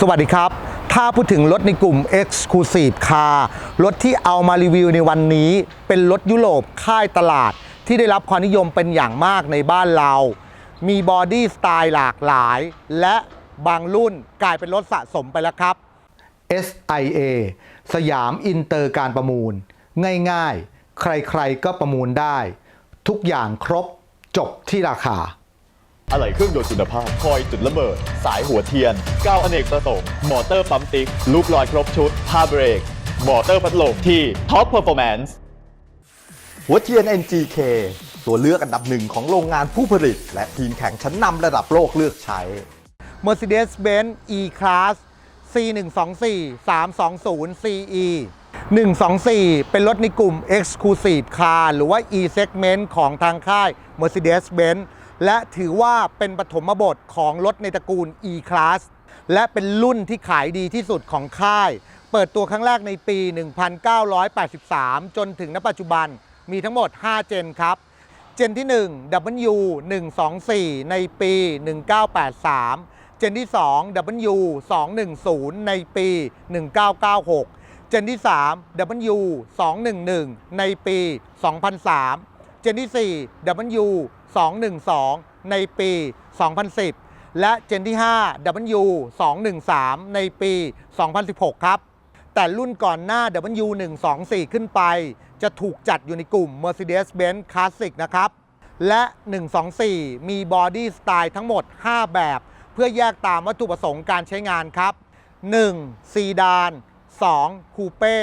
สวัสดีครับ ถ้าพูดถึงรถในกลุ่ม Exclusive Car รถที่เอามารีวิวในวันนี้ เป็นรถยุโรปค่ายตลาด ที่ได้รับความนิยมเป็นอย่างมากในบ้านเรา มีบอดี้สไตล์หลากหลาย และบางรุ่นกลายเป็นรถสะสมไปแล้วครับ SIA สยามอินเตอร์การประมูล ง่ายๆ ใครๆก็ประมูลได้ ทุกอย่างครบจบที่ราคา อะไหล่เครื่องยนต์คุณภาพ คอยจุดระเบิด สายหัวเทียนก้าวอเนกประสงค์ มอเตอร์ปั๊มติ๊ก ลูกลอยครบชุดผ้าเบรก มอเตอร์พัดลมที่ Top Performance หัวเทียน NGK ตัวเลือกอันดับหนึ่งของโรงงานผู้ผลิต และทีมแข่งชั้นนำระดับโลกเลือกใช้ Mercedes-Benz E-Class C124 320 CE 124 เป็นรถในกลุ่ม Exclusive Car หรือว่า E-Segment ของทางค่าย Mercedes-Benz และถือว่าเป็นปฐมบทของรถในตระกูล E-Class และเป็นรุ่นที่ขายดีที่สุดของค่าย เปิดตัวครั้งแรกในปี 1983 จนถึงณปัจจุบันมีทั้งหมด 5 เจนครับ เจนที่ 1 W 124 ในปี 1983 เจนที่ 2 W 210 ในปี 1996 เจนที่ 3 W 211 ในปี 2003 เจนที่ 4 W 212 ในปี 2010 และเจนที่ 5 W 213 ในปี 2016 ครับ แต่รุ่นก่อนหน้า W124 ขึ้นไป จะถูกจัดอยู่ในกลุ่ม Mercedes-Benz Classic นะครับ และ 124 มีบอดี้สไตล์ทั้งหมด 5 แบบ เพื่อแยกตามวัตถุประสงค์การใช้งานครับ 1. ซีดาน 2. คูเป้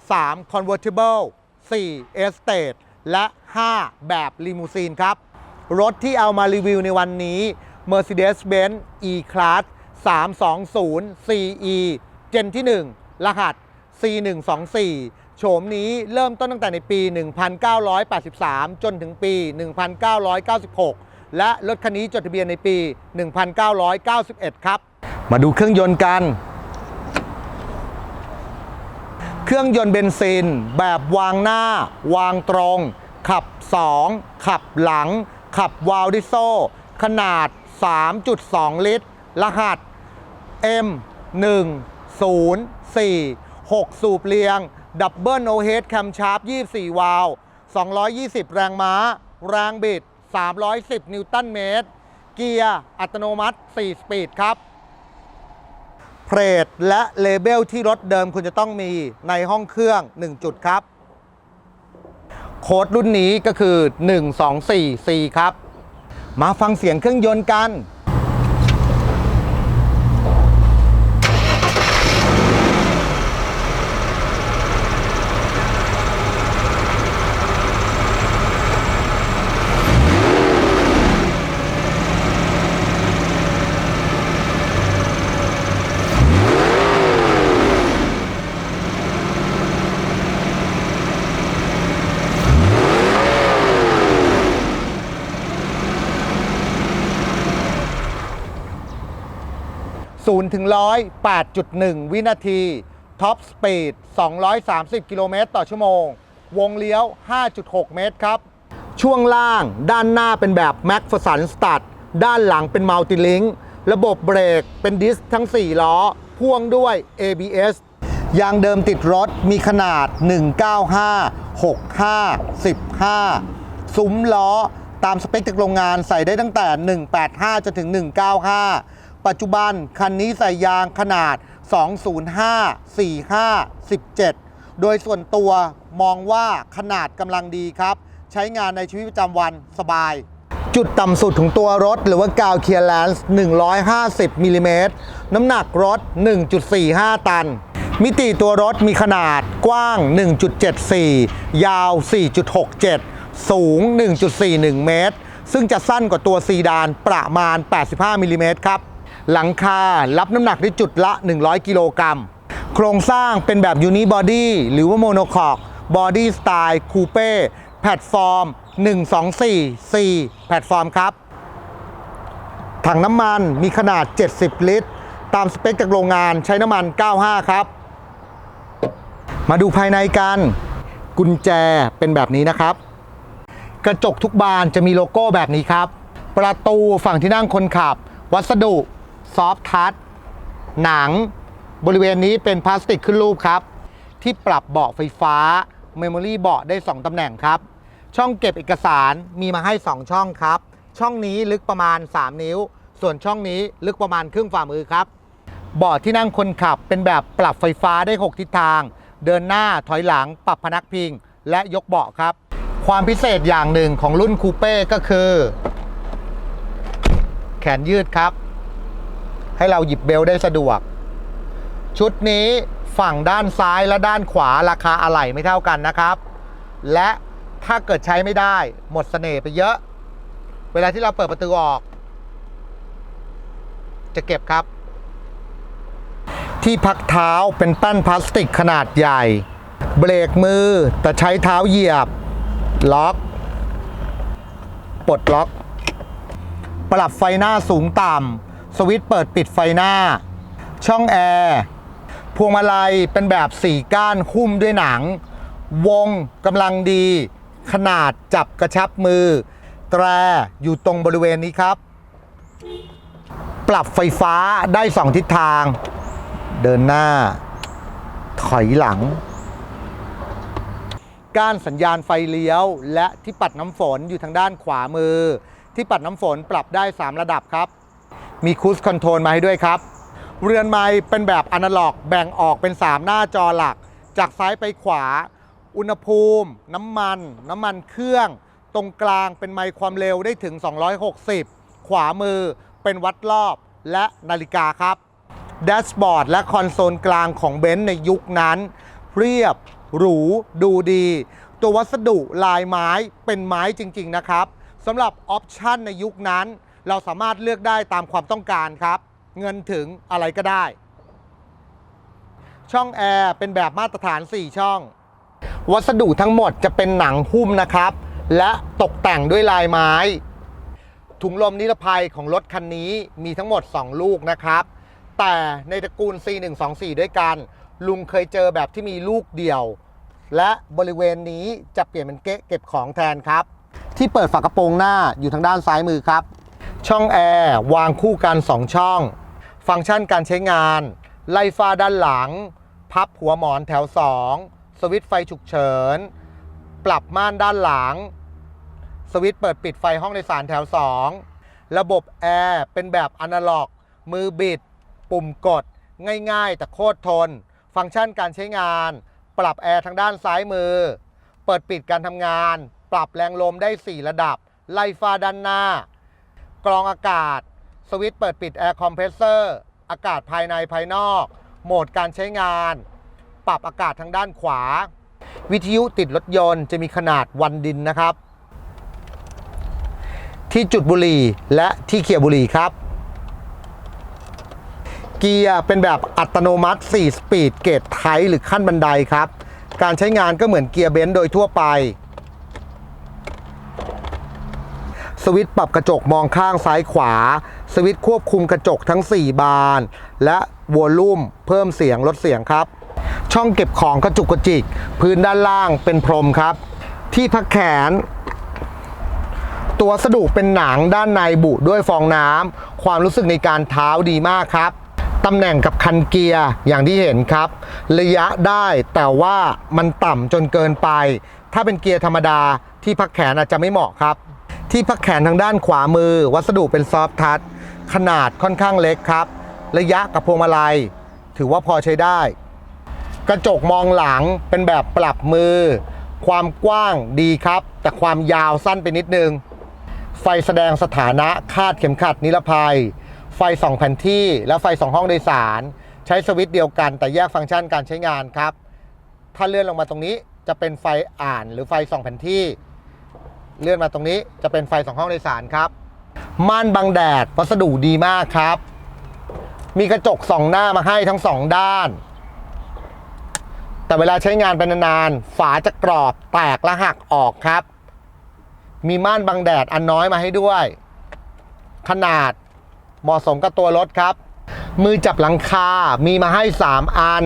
3. Convertible 4. Estate และ 5 แบบลิมูซีนครับ รถที่เอามารีวิวในวันนี้ Mercedes-Benz E-Class 320 CE เจนที่ 1 รหัส C124 โฉมนี้เริ่มต้นตั้งแต่ในปี 1983 จนถึงปี 1996 และรถคันนี้จดทะเบียนในปี 1991 ครับ มาดูเครื่องยนต์กัน เครื่องยนต์เบนซิน แบบวางหน้า วางตรง ขับ 2 ขับหลัง ขับวาลดิโซ ขนาด 3.2 ลิตร รหัส M 1 0 4 6 สูบเรียง ดับเบิลโอเฮดแคมชาร์ป24 วาล์ว220 แรงม้า แรงบิด 310 นิวตันเมตร เกียร์อัตโนมัติ 4 สปีดครับ เพลทและเลเบลที่รถเดิมคุณจะต้องมีในห้องเครื่อง 1 จุดครับ โค้ดรุ่นนี้ก็คือ 124C ครับ มาฟังเสียงเครื่องยนต์กัน 0ถึง100 8.1 วินาทีท็อปสปีด230 กิโลเมตรต่อชั่วโมง วงเลี้ยว 5.6 เมตรครับ ช่วงล่างด้านหน้าเป็นแบบ m a c p h e r s o n Stud ด้านหลังเป็นมัลติลิง k ระบบเบรกเป็นดิสทั้ง 4 ล้อ พ่วงด้วย ABS ยางเดิมติดรถมีขนาด 195 65 15 ซุ้มล้อตามสเปคจากโรงงานใส่ได้ตั้งแต่ 185 จนถึง 195 ปัจจุบันคันนี้ใส่ยางขนาด 205 45 17 โดยส่วนตัวมองว่าขนาดกำลังดีครับ ใช้งานในชีวิตประจำวันสบาย จุดต่ำสุดของตัวรถหรือว่ากาวเคลียร์แลนซ์150มิลลิเมตรน้ำหนักรถ 1.45 ตัน มิติตัวรถมีขนาดกว้าง 1.74 ยาว 4.67 สูง 1.41 เมตรซึ่งจะสั้นกว่าตัวซีดานประมาณ 85มิลลิเมตรครับ หลังคารับน้ำหนักได้จุดละ 100 กิโลกรัม โครงสร้างเป็นแบบยูนิบอดี้หรือว่าโมโนคอกบอดี้สไตล์คูเป้แพลตฟอร์ม 124 C แพลตฟอร์มครับ ถังน้ำมันมีขนาด 70 ลิตร ตามสเปคจากโรงงานใช้น้ำมัน 95 ครับ มาดูภายในกัน กุญแจเป็นแบบนี้นะครับ กระจกทุกบานจะมีโลโก้แบบนี้ครับ ประตูฝั่งที่นั่งคนขับ วัสดุ อฟทัชหนัง บริเวณนี้เป็นพลาสติกขึ้นรูปครับ ที่ปรับเบาะไฟฟ้า เมมโมรี่เบาะได้ 2 ตำแหน่งครับ ช่องเก็บเอกสารมีมาให้ 2 ช่องครับ ช่องนี้ลึกประมาณ 3 นิ้ว ส่วนช่องนี้ลึกประมาณครึ่งฝ่ามือครับ เบาะที่นั่งคนขับเป็นแบบปรับไฟฟ้าได้ 6 ทิศทาง เดินหน้าถอยหลัง ปรับพนักพิง และยกเบาะครับ ความพิเศษอย่างหนึ่งของรุ่นคูเป้ก็คือ แขนยืดครับ ให้เราหยิบเบลได้สะดวก ชุดนี้ฝั่งด้านซ้ายและด้านขวาราคาอะไหล่ไม่เท่ากันนะครับ และถ้าเกิดใช้ไม่ได้หมดเสน่ห์ไปเยอะ เวลาที่เราเปิดประตูออก จะเก็บครับ ที่พักเท้าเป็นแป้นพลาสติกขนาดใหญ่ เบรกมือแต่ใช้เท้าเหยียบ ล็อก ปลดล็อก ปรับไฟหน้าสูงต่ำ สวิตช์เปิดปิดไฟหน้า ช่องแอร์พวงมาลัยเป็นแบบสี่ก้านหุ้มด้วยหนัง วงกำลังดี ขนาดจับกระชับมือ แตรอยู่ตรงบริเวณนี้ครับ ปรับไฟฟ้าได้สองทิศทาง เดินหน้า ถอยหลัง ก้านสัญญาณไฟเลี้ยว และที่ปัดน้ำฝนอยู่ทางด้านขวามือ ที่ปัดน้ำฝนปรับได้ 3 ระดับครับ มีคูสคอนโทรลมาให้ด้วยครับ เรือนไม้เป็นแบบอนาล็อก แบ่งออกเป็น 3 หน้าจอหลัก จากซ้ายไปขวา อุณหภูมิ น้ำมัน น้ำมันเครื่อง ตรงกลางเป็นไมค์ความเร็วได้ถึง 260 ขวามือเป็นวัดรอบและนาฬิกาครับแดชบอร์ดและคอนโซลกลางของเบนซ์ในยุคนั้น เรียบ หรู ดูดี ตัววัสดุลายไม้เป็นไม้จริง ๆ นะครับสำหรับออปชันในยุคนั้น เราสามารถเลือกได้ตามความต้องการครับ เงินถึงอะไรก็ได้ ช่องแอร์เป็นแบบมาตรฐาน 4 ช่อง วัสดุทั้งหมดจะเป็นหนังหุ้มนะครับ และตกแต่งด้วยลายไม้ ถุงลมนิรภัยของรถคันนี้มีทั้งหมด 2 ลูกนะครับ แต่ในตระกูล C124 ด้วยกัน ลุงเคยเจอแบบที่มีลูกเดียว และบริเวณนี้จะเปลี่ยนเป็นเก๊ะเก็บของแทนครับ ที่เปิดฝากระโปรงหน้าอยู่ทางด้านซ้ายมือครับ ช่องแอร์วางคู่กัน 2 ช่อง ฟังก์ชันการใช้งาน ไล่ฟ้าด้านหลัง พับหัวหมอนแถว 2 สวิตช์ไฟฉุกเฉิน ปรับม่านด้านหลัง สวิตช์เปิดปิดไฟห้องโดยสารแถว 2 ระบบแอร์เป็นแบบอนาล็อก มือบิด ปุ่มกด ง่ายๆ แต่โคตรทน ฟังก์ชันการใช้งาน ปรับแอร์ทางด้านซ้ายมือ เปิดปิดการทำงาน ปรับแรงลมได้ 4 ระดับ ไล่ฟ้าด้านหน้า กรองอากาศ สวิตช์เปิดปิดแอร์คอมเพรสเซอร์ อากาศภายในภายนอก โหมดการใช้งาน ปรับอากาศทางด้านขวา วิทยุติดรถยนต์จะมีขนาดวันดินนะครับ ที่จุดบุหรี่และที่เขี่ยบุหรี่ครับ เกียร์เป็นแบบอัตโนมัติ 4 สปีดเกรดไทยหรือขั้นบันไดครับ การใช้งานก็เหมือนเกียร์เบนซ์โดยทั่วไป สวิตช์ปรับกระจกมองข้างซ้ายขวา สวิตช์ควบคุมกระจกทั้ง 4 บาน และวอลลุ่มเพิ่มเสียงลดเสียงครับ ช่องเก็บของกระจุกกระจิก พื้นด้านล่างเป็นพรมครับ ที่พักแขน ตัววัสดุเป็นหนังด้านในบุด้วยฟองน้ำความรู้สึกในการเท้าดีมากครับตำแหน่งกับคันเกียร์อย่างที่เห็นครับ ระยะได้แต่ว่ามันต่ำจนเกินไป ถ้าเป็นเกียร์ธรรมดาที่พักแขนอาจจะไม่เหมาะครับ ที่พักแขนทางด้านขวามือ วัสดุเป็นซอฟทัชขนาดค่อนข้างเล็กครับ ระยะกับพวงมาลัย ถือว่าพอใช้ได้ กระจกมองหลังเป็นแบบปรับมือ ความกว้างดีครับ แต่ความยาวสั้นไปนิดนึง ไฟแสดงสถานะคาดเข็มขัดนิรภัย ไฟส่องแผ่นที่ และไฟส่องห้องโดยสาร ใช้สวิตช์เดียวกันแต่แยกฟังก์ชันการใช้งานครับ ถ้าเลื่อนลงมาตรงนี้จะเป็นไฟอ่านหรือไฟส่องแผ่นที่ เลื่อนมาตรงนี้จะเป็นไฟสองห้องโดยสารครับ ม่านบังแดดวัสดุดีมากครับ มีกระจกสองหน้ามาให้ทั้งสองด้าน แต่เวลาใช้งานไปนานๆฝาจะกรอบแตกและหักออกครับ มีม่านบังแดดอันน้อยมาให้ด้วย ขนาดเหมาะสมกับตัวรถครับ มือจับหลังคา มีมาให้ 3 อัน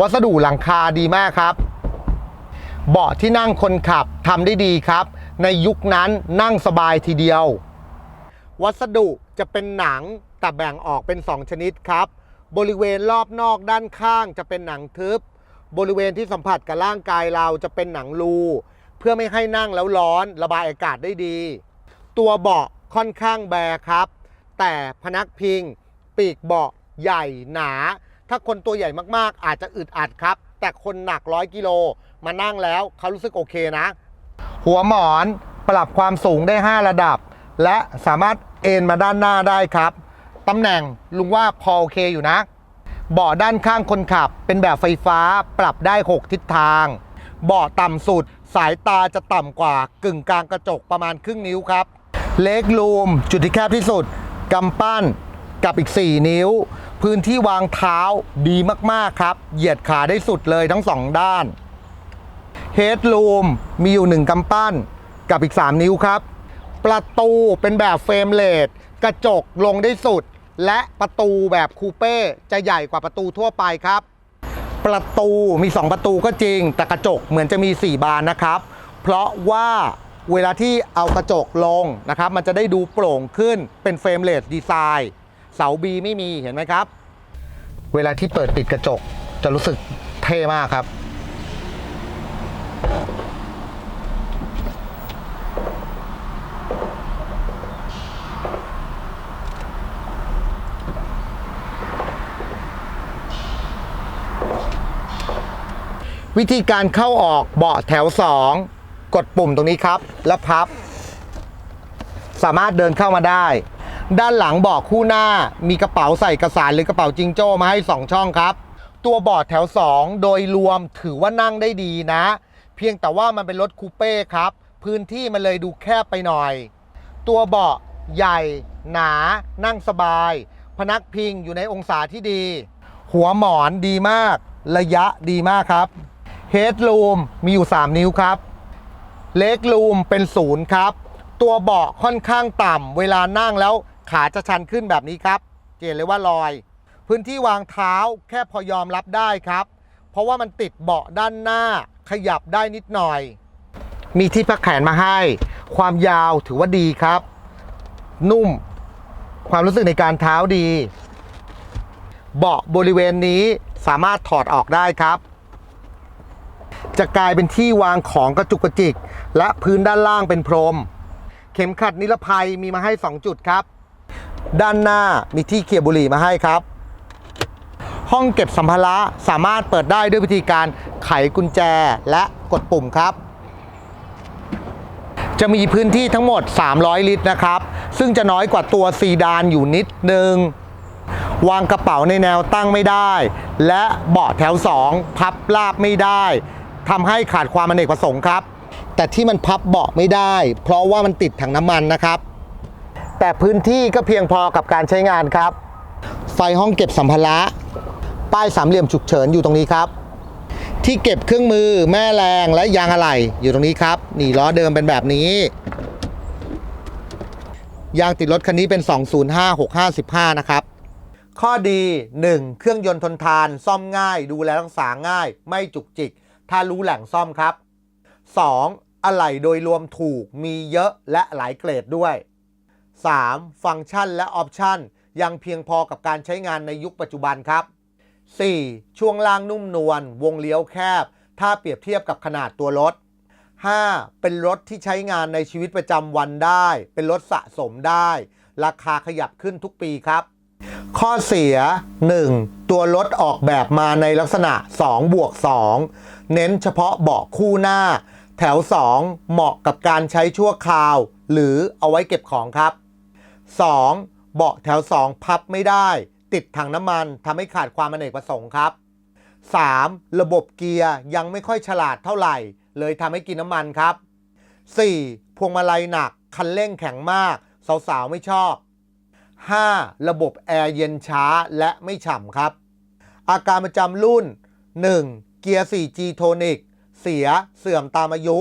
วัสดุหลังคาดีมากครับ เบาะที่นั่งคนขับทำได้ดีครับ ในยุคนั้นนั่งสบายทีเดียว วัสดุจะเป็นหนังแต่แบ่งออกเป็น 2 ชนิดครับ บริเวณรอบนอกด้านข้างจะเป็นหนังทึบ บริเวณที่สัมผัสกับร่างกายเราจะเป็นหนังรู เพื่อไม่ให้นั่งแล้วร้อนระบายอากาศได้ดี ตัวเบาะค่อนข้างแบครับ แต่พนักพิง ปีกเบาะใหญ่หนา ถ้าคนตัวใหญ่มากๆ อาจจะอึดอัดครับ แต่คนหนักร้อยกิโลมานั่งแล้วเขารู้สึกโอเคนะ หัวหมอนปรับความสูงได้ 5 ระดับ และสามารถเอนมาด้านหน้าได้ครับ ตำแหน่งลุงว่าพอโอเคอยู่นะเบาะด้านข้างคนขับเป็นแบบไฟฟ้าปรับได้ 6 ทิศทาง เบาะต่ำสุด สายตาจะต่ำกว่ากึ่งกลางกระจกประมาณครึ่งนิ้วครับ เล็กรูม จุดที่แคบที่สุดกำปั้นกับอีก 4 นิ้ว พื้นที่วางเท้าดีมาก ๆ ครับ เหยียดขาได้สุดเลยทั้งสองด้าน เฮดรูมมีอยู่ 1กำปั้นกับอีก 3 นิ้วครับ ประตูเป็นแบบเฟรมเลสกระจกลงได้สุด และประตูแบบคูเป้จะใหญ่กว่าประตูทั่วไปครับ ประตูมี 2 ประตูก็จริง แต่กระจกเหมือนจะมี 4 บานนะครับ เพราะว่าเวลาที่เอากระจกลงนะครับ มันจะได้ดูโปร่งขึ้นเป็นเฟรมเลสดีไซน์เสาบีไม่มีเห็นไหมครับ เวลาที่เปิดปิดกระจกจะรู้สึกเท่มากครับ วิธีการเข้าออกเบาะแถว 2 กดปุ่มตรงนี้ครับ แล้วพับ สามารถเดินเข้ามาได้ ด้านหลังเบาะคู่หน้ามีกระเป๋าใส่กระสานหรือกระเป๋าจิงโจ้มาให้ 2 ช่องครับ ตัวเบาะแถว 2 โดยรวมถือว่านั่งได้ดีนะ เพียงแต่ว่ามันเป็นรถคูเป้ครับ พื้นที่มันเลยดูแคบไปหน่อย ตัวเบาะใหญ่ หนา นั่งสบาย พนักพิงอยู่ในองศาที่ดี หัวหมอนดีมาก ระยะดีมากครับ ฮดรูมมีอยู่ 3 นิ้วครับ เล็กรูมเป็นศูนย์ครับ ตัวเบาะค่อนข้างต่ำเวลานั่งแล้วขาจะชันขึ้นแบบนี้ครับ เจนเลยว่าลอย พื้นที่วางเท้าแค่พอยอมรับได้ครับ เพราะว่ามันติดเบาะด้านหน้าขยับได้นิดหน่อย มีที่พักแขนมาให้ ความยาวถือว่าดีครับ นุ่ม ความรู้สึกในการเท้าดี เบาะบริเวณนี้สามารถถอดออกได้ครับ จะกลายเป็นที่วางของกระจุกกระจิก และพื้นด้านล่างเป็นพรม เข็มขัดนิรภัยมีมาให้ 2 จุดครับ ด้านหน้ามีที่เขี่ยบุหรี่มาให้ครับ ห้องเก็บสัมภาระสามารถเปิดได้ด้วยวิธีการไขกุญแจและกดปุ่มครับ จะมีพื้นที่ทั้งหมด 300 ลิตรนะครับ ซึ่งจะน้อยกว่าตัวซีดานอยู่นิดนึงวางกระเป๋าในแนวตั้งไม่ได้ และเบาะแถว 2 พับราบไม่ได้ ทำให้ขาดความอเนกประสงค์ครับ แต่ที่มันพับเบาะไม่ได้ เพราะว่ามันติดถังน้ำมันนะครับ แต่พื้นที่ก็เพียงพอกับการใช้งานครับ ไฟห้องเก็บสัมภาระ ป้ายสามเหลี่ยมฉุกเฉินอยู่ตรงนี้ครับ ที่เก็บเครื่องมือแม่แรงและยางอะไหล่อยู่ตรงนี้ครับนี่ล้อเดิมเป็นแบบนี้ยางติดรถคันนี้เป็น 205655 นะครับ ข้อดี 1. เครื่องยนต์ทนทาน ซ่อมง่าย ดูแลรักษาง่าย ไม่จุกจิก ถ้ารู้แหล่งซ่อมครับ 2. อะไหล่โดยรวมถูกมีเยอะและหลายเกรดด้วย 3. ฟังก์ชันและออปชันยังเพียงพอกับการใช้งานในยุคปัจจุบันครับ 4. ช่วงล่างนุ่มนวลวงเลี้ยวแคบ ถ้าเปรียบเทียบกับขนาดตัวรถ 5. เป็นรถที่ใช้งานในชีวิตประจำวันได้ เป็นรถสะสมได้ ราคาขยับขึ้นทุกปีครับ ข้อเสีย 1. ตัวรถออกแบบมาในลักษณะ 2 บวก 2 เน้นเฉพาะเบาะคู่หน้า แถว 2 เหมาะกับการใช้ชั่วคราว หรือเอาไว้เก็บของครับ 2. เบาะแถว 2 พับไม่ได้ ติดถังน้ำมันทำให้ขาดความอเนกประสงค์ครับ 3. ระบบเกียร์ยังไม่ค่อยฉลาดเท่าไหร่ เลยทำให้กินน้ำมันครับ 4. พวงมาลัยหนัก คันเร่งแข็งมาก สาวๆ ไม่ชอบ 5. ระบบแอร์เย็นช้าและไม่ฉ่ำครับ อาการประจำรุ่น 1. เกียร์ 4G โทนิกเสียเสื่อมตามอายุ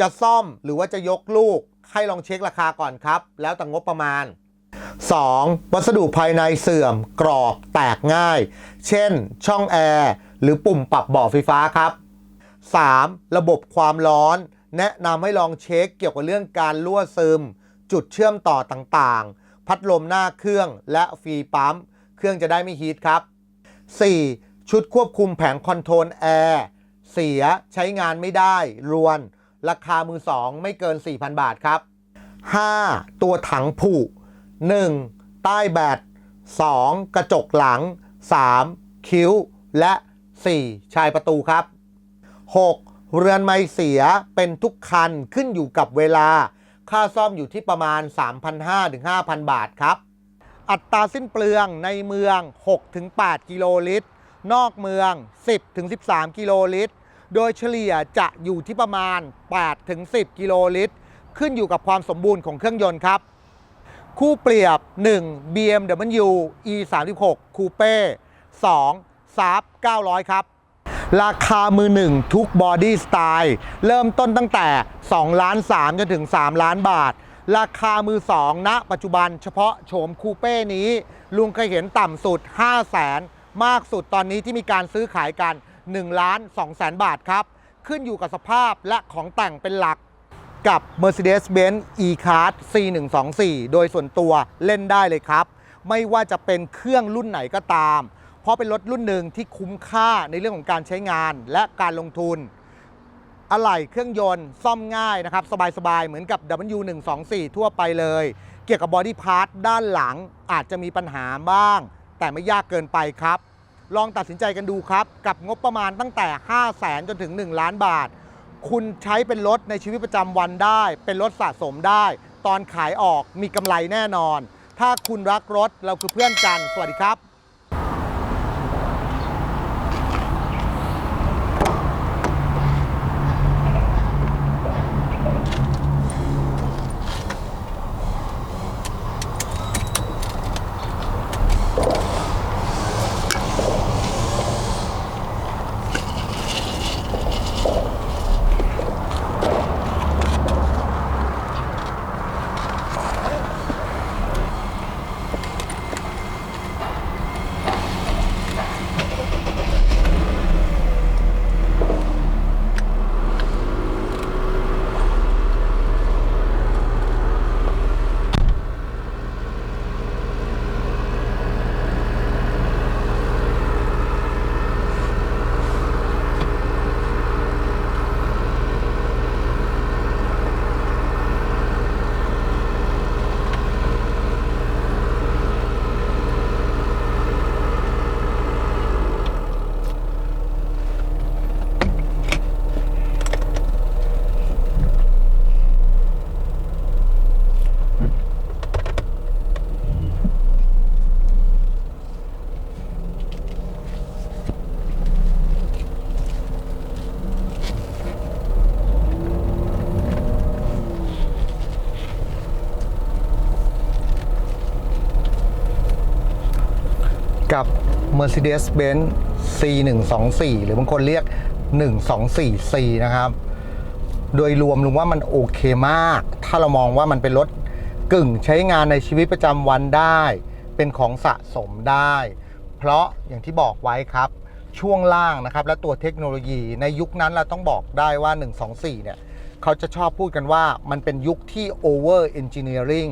จะซ่อมหรือว่าจะยกลูก ให้ลองเช็คราคาก่อนครับ แล้วแต่งบประมาณ 2. วัสดุภายในเสื่อม กรอบแตกง่าย เช่น ช่องแอร์ หรือปุ่มปรับเบาะไฟฟ้าครับ 3. ระบบความร้อน แนะนำให้ลองเช็คเกี่ยวกับเรื่องการรั่วซึม จุดเชื่อมต่อต่างๆ พัดลมหน้าเครื่องและฟีปั๊ม เครื่องจะได้ไม่ฮีทครับ 4. ชุดควบคุมแผงคอนโทรลแอร์เสียใช้งานไม่ได้ รวน ราคามือ2ไม่เกิน 4,000 บาทครับ 5. ตัวถังผุ 1. ใต้แบต 2. กระจกหลัง 3. คิ้ว และ 4. ชายประตูครับ 6. เรือนไม้เสียเป็นทุกคันขึ้นอยู่กับเวลา ค่าซ่อมอยู่ที่ประมาณ 3,500ถึง5,000 บาทครับ อัตราสิ้นเปลืองในเมือง 6-8 กิโลลิตร นอกเมือง 10-13 กิโลลิตร โดยเฉลี่ยจะอยู่ที่ประมาณ 8-10 กิโลลิตร ขึ้นอยู่กับความสมบูรณ์ของเครื่องยนต์ครับ คู่เปรียบ 1. BMW E36 Coupe 2. Saab 900 ครับ ราคามือหนึ่งทุกบอดี้สไตล์เริ่มต้นตั้งแต่ 2 ล้าน3จนถึง 3 ล้านบาทราคามือ2ณปัจจุบันเฉพาะโฉมคูเป้นี้ ลุงเคยเห็นต่ำสุด 5 0 0แสน มากสุดตอนนี้ที่มีการซื้อขายกัน1ล้าน2แสนบาทครับ ขึ้นอยู่กับสภาพและของแต่งเป็นหลักกับ Mercedes-Benz E-Class C124 โดยส่วนตัวเล่นได้เลยครับ ไม่ว่าจะเป็นเครื่องรุ่นไหนก็ตาม เพราะเป็นรถรุ่นหนึ่งที่คุ้มค่าในเรื่องของการใช้งานและการลงทุน อะไหล่เครื่องยนต์ซ่อมง่ายนะครับ สบายๆ เหมือนกับ W124 ทั่วไปเลย เกี่ยวกับบอดี้พาร์ทด้านหลังอาจจะมีปัญหาบ้าง แต่ไม่ยากเกินไปครับ ลองตัดสินใจกันดูครับ กับงบประมาณตั้งแต่ 5 0 0แสนจนถึง 1 ล้านบาท คุณใช้เป็นรถในชีวิตประจำวันได้ เป็นรถสะสมได้ ตอนขายออกมีกำไรแน่นอน ถ้าคุณรักรถเราคือเพื่อนกัน สวัสดีครับกับ Mercedes-Benz C124 หรือบางคนเรียก 124C นะครับ โดยรวมลุงว่ามันโอเคมาก ถ้าเรามองว่ามันเป็นรถกึ่งใช้งานในชีวิตประจำวันได้ เป็นของสะสมได้ เพราะอย่างที่บอกไว้ครับ ช่วงล่างนะครับ และตัวเทคโนโลยีในยุคนั้นเราต้องบอกได้ว่า 124 เนี่ยเขาจะชอบพูดกันว่ามันเป็นยุคที่ over engineering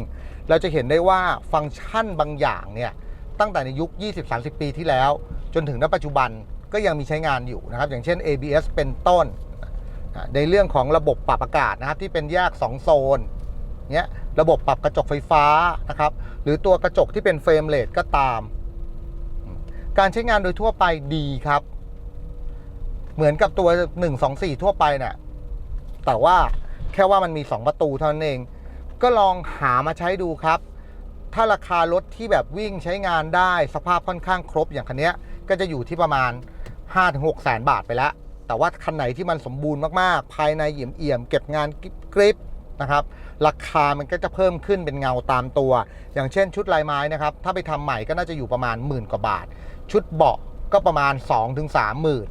เราจะเห็นได้ว่าฟังก์ชันบางอย่างเนี่ย ตั้งแต่ในยุค 20-30 ปีที่แล้ว จนถึงณปัจจุบันก็ยังมีใช้งานอยู่นะครับ อย่างเช่น ABS เป็นต้น ในเรื่องของระบบปรับอากาศนะครับที่เป็นแยก 2 โซนเนี้ยระบบปรับกระจกไฟฟ้านะครับหรือตัวกระจกที่เป็นเฟรมเลสก็ตาม การใช้งานโดยทั่วไปดีครับ เหมือนกับตัว 124 ทั่วไปเนี่ยแต่ว่าแค่ว่ามันมี 2 ประตูเท่านั้นเอง ก็ลองหามาใช้ดูครับ ถ้าราคารถที่แบบวิ่งใช้งานได้สภาพค่อนข้างครบอย่างคันนี้ก็จะอยู่ที่ประมาณ 5-6แสนบาทไปแล้ว แต่ว่าคันไหนที่มันสมบูรณ์มากๆ ภายในเอี่ยมเอี่ยมเก็บงานกริบๆนะครับราคามันก็จะเพิ่มขึ้นเป็นเงาตามตัว อย่างเช่นชุดลายไม้นะครับ ถ้าไปทำใหม่ก็น่าจะอยู่ประมาณหมื่นกว่าบาท ชุดเบาะก็ประมาณ 2-3หมื่น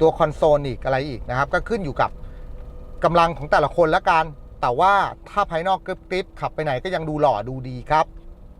ตัวคอนโซลอีกอะไรอีกนะครับ ก็ขึ้นอยู่กับกำลังของแต่ละคนละกัน แต่ว่าถ้าภายนอกกริบๆขับไปไหนก็ยังดูหล่อดูดีครับ